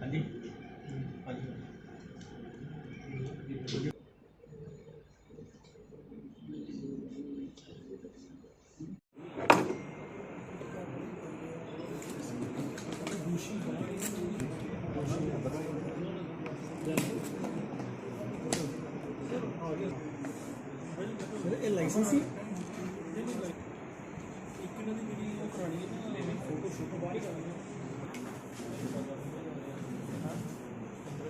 ਹਾਂਜੀ। ਇਹ ਲਾਇਸੈਂਸ ਹੀ? ਇੱਕ ਇਹਨਾਂ ਦੀ ਜਿਹੜੀ ਉਹ ਕਰਾਣੀ ਹੈ ਨਾ ਫੋਟੋ ਸ਼ੂਟ ਬਾਹਰ ਹੀ ਕਰਾਣੀ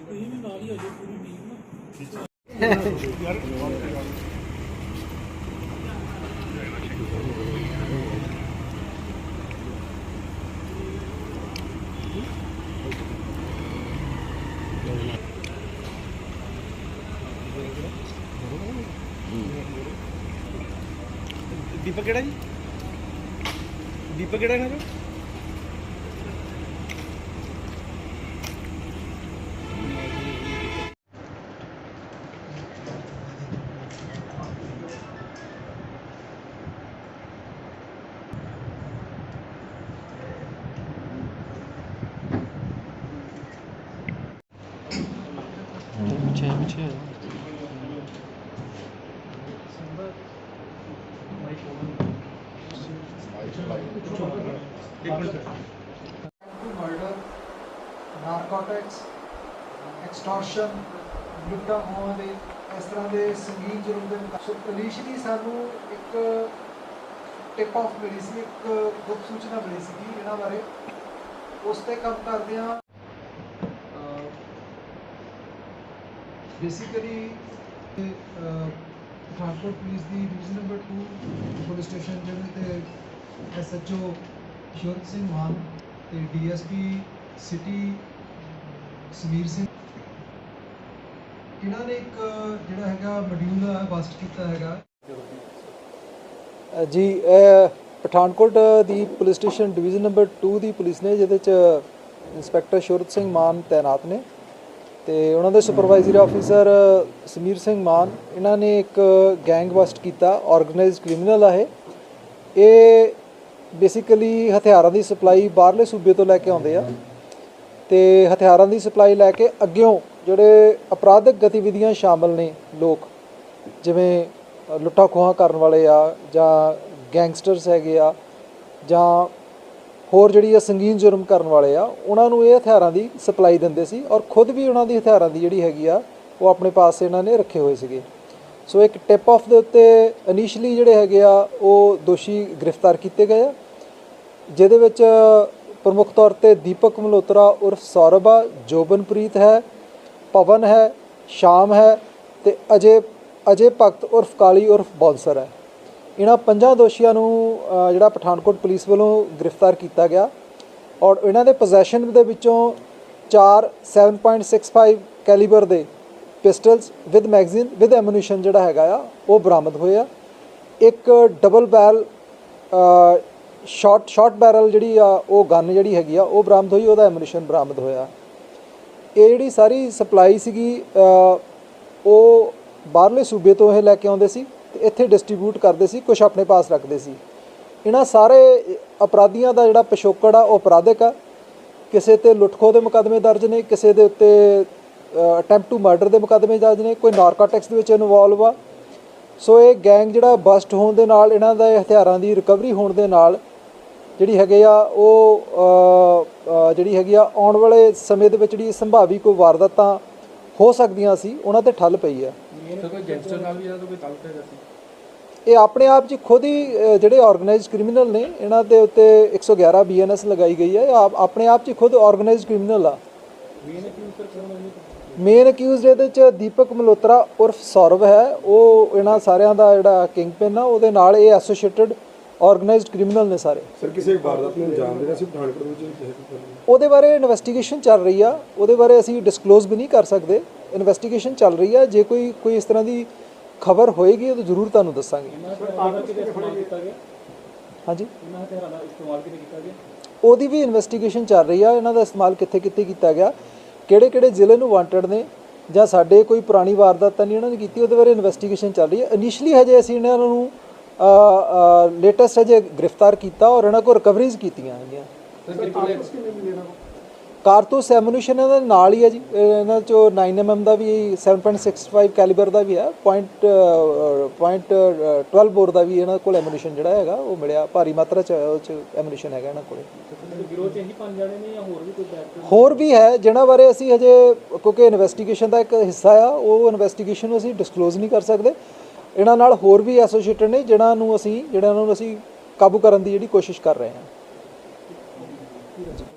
ਤੁਸੀਂ ਵੀ ਨਾਲ ਹੀ ਆ ਜਾਓ ਪੂਰੀ ਟੀਮ ਨਾ ਦੀਪਕ ਕਿਹੜਾ ਜੀ? ਦੀਪਕ ਕਿਹੜਾ ਇਹਨਾਂ ਦਾ? ਪਿੱਛੇ ਪਿੱਛੇ ਇੱਕ minute sir to murder, narcotics, extortion, ਲੁੱਟਾਂ ਖੋਹਾਂ ਦੇ ਇਸ ਤਰ੍ਹਾਂ ਦੇ ਸੰਗੀਨ ਜੁਰਮ ਦੇ ਮੁਕਾਬਲੇ ਪੁਲਿਸ਼ਲੀ ਸਾਨੂੰ ਇੱਕ ਟਿਪ ਆਫ ਮਿਲੀ ਸੀ ਇੱਕ ਗੁਪਤ ਸੂਚਨਾ ਮਿਲੀ ਸੀ ਇਹਨਾਂ ਬਾਰੇ ਉਸ ਤੇ ਕੰਮ ਕਰਦੇ ਆ ਬੇਸਿਕਲੀ ਪਠਾਨਕੋਟ ਪੁਲਿਸ ਦੀ ਡਿਵੀਜ਼ਨ ਨੰਬਰ 2 ਪੁਲਿਸ ਸਟੇਸ਼ਨ ਜਿਹਦੇ ਤੇ ਐਸਐਚਓ ਸ਼ੋਰਤ ਸਿੰਘ ਮਾਨ ਤੇ ਡੀਐਸਪੀ ਸਿਟੀ ਸਮੀਰ ਸਿੰਘ। ਇਹਨਾਂ ਨੇ ਇੱਕ ਜਿਹੜਾ ਹੈਗਾ ਮੋਡਿਊਲ ਬਸਟ ਕੀਤਾ ਹੈਗਾ। ਜੀ ਇਹ ਪਠਾਨਕੋਟ ਦੀ ਪੁਲਿਸ ਸਟੇਸ਼ਨ ਡਿਵੀਜ਼ਨ ਨੰਬਰ 2 ਦੀ ਪੁਲਿਸ ਨੇ, ਜਿਹਦੇ ਚ ਇੰਸਪੈਕਟਰ ਸ਼ੁਰਤ ਸਿੰਘ ਮਾਨ ਤਾਇਨਾਤ ਨੇ ਤੇ ਉਹਨਾਂ ਦੇ ਸੁਪਰਵਾਈਜ਼ਰ ਆਫੀਸਰ ਸਮੀਰ ਸਿੰਘ ਮਾਨ। ਇਹਨਾਂ ਨੇ ਇੱਕ ਗੈਂਗ ਬਸਟ ਕੀਤਾ ਆਰਗੇਨਾਈਜ਼ਡ ਕ੍ਰਿਮੀਨਲ ਆ ਇਹ ਬੇਸਿਕਲੀ ਹਥਿਆਰਾਂ ਦੀ ਸਪਲਾਈ ਬਾਹਰਲੇ ਸੂਬੇ ਤੋਂ ਲੈ ਕੇ ਆਉਂਦੇ ਆ। ਤੇ ਹਥਿਆਰਾਂ ਦੀ ਸਪਲਾਈ ਲੈ ਕੇ ਅੱਗਿਓਂ ਜਿਹੜੇ ਅਪਰਾਧਿਕ ਗਤੀਵਿਧੀਆਂ ਸ਼ਾਮਲ ਨੇ ਲੋਕ ਜਿਵੇਂ ਅ, ਲੁੱਟਾਂ ਖੋਹਾਂ ਕਰਨ ਵਾਲੇ ਆ ਜਾਂ ਗੈਂਗਸਟਰਸ ਹੈਗੇ ਆ ਜਾਂ ਹੋਰ ਜਿਹੜੀ ਆ ਸੰਗੀਨ ਜੁਰਮ ਕਰਨ ਵਾਲੇ ਆ ਉਹਨਾਂ ਨੂੰ ਇਹ ਹਥਿਆਰਾਂ ਦੀ ਸਪਲਾਈ ਦਿੰਦੇ ਸੀ ਔਰ ਖੁਦ ਵੀ ਉਹਨਾਂ ਦੀ ਹਥਿਆਰਾਂ ਦੀ ਜਿਹੜੀ ਹੈਗੀ ਆ ਉਹ ਆਪਣੇ ਪਾਸ ਇਹਨਾਂ ਨੇ ਰੱਖੇ ਹੋਏ ਸੀਗੇ। ਸੋ ਇੱਕ ਟਿਪ ਆਫ ਦੇ ਉੱਤੇ ਇਨੀਸ਼ੀਅਲੀ ਜਿਹੜੇ ਹੈਗੇ ਆ ਉਹ ਦੋਸ਼ੀ ਗ੍ਰਿਫਤਾਰ ਕੀਤੇ ਗਏ ਆ। ਜਿਹਦੇ ਵਿੱਚ ਪ੍ਰਮੁੱਖ ਤੌਰ ਤੇ ਦੀਪਕ ਮਲਹੋਤਰਾ ਉਰਫ ਸੌਰਭ ਆ ਜੋਬਨਪ੍ਰੀਤ ਹੈ, ਪਵਨ ਹੈ, ਸ਼ਾਮ ਹੈ ਤੇ ਅਜੇ ਅਜੇ ਭਗਤ ਉਰਫ ਕਾਲੀ ਉਰਫ ਬੌਂਸਰ ਹੈ। ਇਹਨਾਂ ਪੰਜਾਂ ਦੋਸ਼ੀਆਂ ਨੂੰ ਜਿਹੜਾ ਪਠਾਨਕੋਟ ਪੁਲਿਸ ਵੱਲੋਂ ਗ੍ਰਿਫਤਾਰ ਕੀਤਾ ਗਿਆ ਔਰ ਇਹਨਾਂ ਦੇ ਪੋਜੈਸ਼ਨ ਦੇ ਵਿੱਚੋਂ 4 7.65 ਕੈਲੀਬਰ ਦੇ pistols with magazine with ammunition ਜਿਹੜਾ ਹੈਗਾ ਆ, ਉਹ ਬਰਾਮਦ ਹੋਏ ਆ। ਇੱਕ double barrel short short barrel ਜਿਹੜੀ ਆ, ਉਹ ਗਨ ਜਿਹੜੀ ਹੈਗੀ ਆ, ਉਹ ਬਰਾਮਦ ਹੋਈ, ਉਹਦਾ ਐਮੂਨੀਸ਼ਨ ਬਰਾਮਦ ਹੋਇਆ। ਇਹ ਜਿਹੜੀ ਸਾਰੀ ਸਪਲਾਈ ਸੀਗੀ ਉਹ ਬਾਹਰਲੇ ਸੂਬੇ ਤੋਂ ਇਹ ਲੈ ਕੇ ਆਉਂਦੇ ਸੀ ਤੇ ਇੱਥੇ ਡਿਸਟ੍ਰੀਬਿਊਟ ਕਰਦੇ ਸੀ ਕੁਝ ਆਪਣੇ ਪਾਸ ਰੱਖਦੇ ਸੀ। ਇਹਨਾਂ ਸਾਰੇ ਅਪਰਾਧੀਆਂ ਦਾ ਜਿਹੜਾ ਪਿਛੋਕੜ ਆ, ਉਹ ਅਪਰਾਧਿਕ ਆ। ਕਿਸੇ ਤੇ ਲੁੱਟਖੋ ਦੇ ਮੁਕੱਦਮੇ ਦਰਜ ਨੇ, ਕਿਸੇ ਦੇ ਉੱਤੇ ਅਟੈਂਪਟ ਟੂ ਮਰਡਰ ਦੇ ਮੁਕੱਦਮੇ ਦਰਜ ਨੇ, ਕੋਈ ਨਾਰਕੋਟਿਕਸ ਦੇ ਵਿੱਚ ਇਨਵੋਲਵ ਆ। ਸੋ ਇਹ ਗੈਂਗ ਜਿਹੜਾ ਬਸਟ ਹੋਣ ਦੇ ਨਾਲ, ਇਹਨਾਂ ਦਾ ਹਥਿਆਰਾਂ ਦੀ ਰਿਕਵਰੀ ਹੋਣ ਦੇ ਨਾਲ ਜਿਹੜੀ ਹੈਗੇ ਆ ਉਹ ਜਿਹੜੀ ਹੈਗੀ ਆ ਆਉਣ ਵਾਲੇ ਸਮੇਂ ਦੇ ਵਿੱਚ ਜਿਹੜੀ ਸੰਭਾਵੀ ਕੋਈ ਵਾਰਦਾਤਾਂ ਹੋ ਸਕਦੀਆਂ ਸੀ ਉਹਨਾਂ ਤੇ ਠੱਲ ਪਈ ਆ ਕੋਈ ਗੈਂਗਸਟਰ ਨਾਲ ਵੀ ਇਹਦਾ ਕੋਈ ਤਾਲੁਕ ਹੈਗਾ ਸੀ? ਇਹ ਆਪਣੇ ਆਪ 'ਚ ਖੁਦ ਹੀ ਜਿਹੜੇ ਆਰਗੇਨਾਈਜ਼ਡ ਕ੍ਰਿਮੀਨਲ ਨੇ ਇਹਨਾਂ ਦੇ ਉੱਤੇ 111 ਬੀਐਨਐਸ ਲਗਾਈ ਗਈ ਹੈ। ਆਪਣੇ ਆਪ 'ਚ ਖੁਦ ਆਰਗੇਨਾਈਜ਼ਡ ਕ੍ਰਿਮੀਨਲ ਆ। ਮੇਨ ਅਕਿਊਜ਼ਡ ਇਹਦੇ 'ਚ ਦੀਪਕ ਮਲਹੋਤਰਾ ਉਰਫ ਸੌਰਵ ਹੈ। ਉਹ ਇਹਨਾਂ ਸਾਰਿਆਂ ਦਾ ਜਿਹੜਾ ਕਿੰਗ ਪਿਨ ਆ ਉਹਦੇ ਨਾਲ ਇਹ ਐਸੋਸੀਏਟਡ ਆਰਗੇਨਾਈਜ਼ਡ ਕ੍ਰਿਮੀਨਲ ਨੇ ਸਾਰੇ। ਸਰ ਕਿਸੇ ਵਾਰਦਾਤ ਨੂੰ ਅੰਜਾਮ ਦੇਣਾ ਸੀ ਪਠਾਨਕੋਟ ਵਿੱਚ ਉਹਦੇ ਬਾਰੇ ਇਨਵੈਸਟੀਗੇਸ਼ਨ ਚੱਲ ਰਹੀ ਆ। ਉਹਦੇ ਬਾਰੇ ਅਸੀਂ ਡਿਸਕਲੋਜ਼ ਵੀ ਨਹੀਂ ਕਰ ਸਕਦੇ। ਇਨਵੈਸਟੀਗੇਸ਼ਨ ਚੱਲ ਰਹੀ ਆ। ਜੇ ਕੋਈ ਕੋਈ ਇਸ ਤਰ੍ਹਾਂ ਦੀ ਖਬਰ ਹੋਏਗੀ ਤਾਂ ਜ਼ਰੂਰ ਤੁਹਾਨੂੰ ਦੱਸਾਂਗੇ। ਆਰਡਰ ਕਿਤੇ ਇਸਤੇਮਾਲ ਕੀਤਾ ਗਿਆ? ਹਾਂਜੀ। ਉਹਦੀ ਵੀ ਇਨਵੈਸਟੀਗੇਸ਼ਨ ਚੱਲ ਰਹੀ ਆ। ਇਹਨਾਂ ਦਾ ਇਸਤੇਮਾਲ ਕਿੱਥੇ ਕਿੱਥੇ ਕੀਤਾ ਗਿਆ? ਕਿਹੜੇ ਕਿਹੜੇ ਜ਼ਿਲ੍ਹੇ ਨੂੰ ਵਾਂਟਡ ਨੇ? ਜਾਂ ਸਾਡੇ ਕੋਈ ਪੁਰਾਣੀ ਵਾਰਦਾਤ ਤਾਂ ਨਹੀਂ ਇਹਨਾਂ ਨੇ ਕੀਤੀ? ਉਹਦੇ ਬਾਰੇ ਇਨਵੈਸਟੀਗੇਸ਼ਨ ਚੱਲ ਰਹੀ ਹੈ ਇਨੀਸ਼ੀਅਲੀ ਹਜੇ ਅਸੀਂ ਇਹਨਾਂ ਨੂੰ ਲੇਟੈਸਟ ਹਜੇ ਗ੍ਰਿਫਤਾਰ ਕੀਤਾ ਔਰ ਇਹਨਾਂ ਕੋਲ ਰਿਕਵਰੀਜ਼ ਕੀਤੀਆਂ ਹੈਗੀਆਂ। ਕਾਰਤੂਸ ਐਮੂਨੀਸ਼ਨ ਇਹਨਾਂ ਦੇ ਨਾਲ ਹੀ ਹੈ ਜੀ। ਇਹ ਇਹਨਾਂ ਚੋਂ 9mm ਦਾ ਵੀ 7.65 ਕੈਲੀਬਰ ਦਾ ਵੀ ਹੈ। ਪੁਆਇੰਟ ਪੁਆਇੰਟ 12 ਬੋਰ ਦਾ ਵੀ ਇਹਨਾਂ ਕੋਲ ਐਮੂਨੀਸ਼ਨ ਜਿਹੜਾ ਹੈਗਾ ਉਹ ਮਿਲਿਆ। ਭਾਰੀ ਮਾਤਰਾ ਚ ਉਹ ਚ ਐਮੂਨੀਸ਼ਨ ਹੈਗਾ ਇਹਨਾਂ ਕੋਲੇ। ਗਿਰੋਹ ਚ ਇਹੀ ਪੰਜ ਜਾਣੇ ਨੇ ਜਾਂ ਹੋਰ ਵੀ ਕੋਈ ਬੈਕ ਹੋਰ ਵੀ ਹੈ ਜਿਨ੍ਹਾਂ ਬਾਰੇ ਅਸੀਂ ਹਜੇ ਕਿਉਂਕਿ ਇਨਵੈਸਟੀਗੇਸ਼ਨ ਦਾ ਇੱਕ ਹਿੱਸਾ ਆ ਉਹ ਇਨਵੈਸਟੀਗੇਸ਼ਨ ਨੂੰ ਅਸੀਂ ਡਿਸਕਲੋਜ਼ ਨਹੀਂ ਕਰ ਸਕਦੇ। ਇਹਨਾਂ ਨਾਲ ਹੋਰ ਵੀ ਐਸੋਸੀਏਟਡ ਨੇ ਜਿਨ੍ਹਾਂ ਨੂੰ ਅਸੀਂ ਜਿਹੜਾ ਨੂੰ ਅਸੀਂ ਕਾਬੂ ਕਰਨ ਦੀ ਜਿਹੜੀ ਕੋਸ਼ਿਸ਼ ਕਰ ਰਹੇ ਹਾਂ।